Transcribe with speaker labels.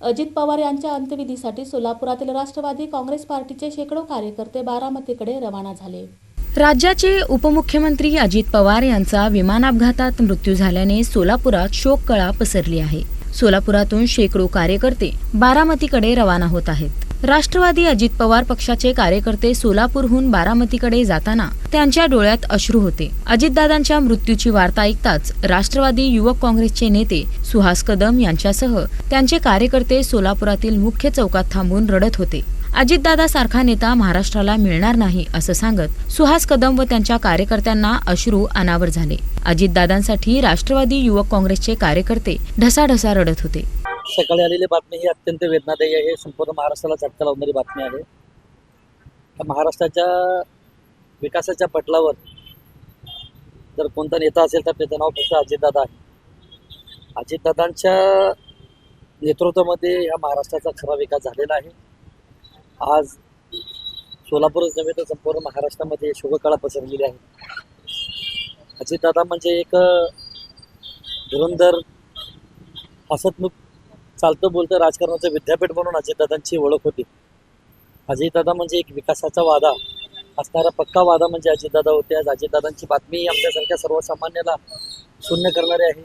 Speaker 1: अजित पवार यांच्या अंत्यविधीसाठी सोलापुरातील राष्ट्रवादी काँग्रेस पार्टीचे शेकडो कार्यकर्ते बारामतीकडे रवाना झाले.
Speaker 2: राज्याचे उपमुख्यमंत्री अजित पवार यांचा विमान अपघातात मृत्यू झाल्याने सोलापुरात शोककळा पसरली आहे. सोलापुरातून शेकडो कार्यकर्ते बारामतीकडे रवाना होत आहेत. राष्ट्रवादी अजित पवार पक्षाचे कार्यकर्ते सोलापूरहून बारामतीकडे जाताना त्यांच्या डोळ्यात अश्रू होते. अजितदादांच्या मृत्यूची वार्ता ऐकताच राष्ट्रवादी युवक काँग्रेसचे नेते सुहास कदम यांच्यासह त्यांचे कार्यकर्ते सोलापुरातील मुख्य चौकात थांबून रडत होते. अजितदादा सारखा नेता महाराष्ट्राला मिळणार नाही असं सांगत सुहास कदम व त्यांच्या कार्यकर्त्यांना अश्रू अनावर झाले. अजितदादांसाठी राष्ट्रवादी युवक काँग्रेसचे कार्यकर्ते ढसाढसा रडत होते.
Speaker 3: सकाळी आलेली बातमी ही अत्यंत वेदनादायी आहे. संपूर्ण महाराष्ट्राला झटका लावणारी बातमी आहे. महाराष्ट्राच्या विकासाच्या पटलावर जर कोणता नेता असेल तर त्याचं नाव फक्त अजितदादा आहे. अजितदादांच्या नेतृत्वामध्ये या महाराष्ट्राचा खरा विकास झालेला आहे. आज सोलापूरच नव्हे तर संपूर्ण महाराष्ट्रामध्ये शुभकळा पसरलेली आहे. अजितदादा म्हणजे एक धुरंधर हसतमुख चालतं बोलतं राजकारणाचं विद्यापीठ म्हणून अजितदादांची ओळख होती. अजितदादा म्हणजे एक विकासाचा वादा. असणारा पक्का वादा म्हणजे अजितदादा होते. आज अजितदादांची बातमी आमच्यासारख्या सर्वसामान्याला शून्य करणारी आहे.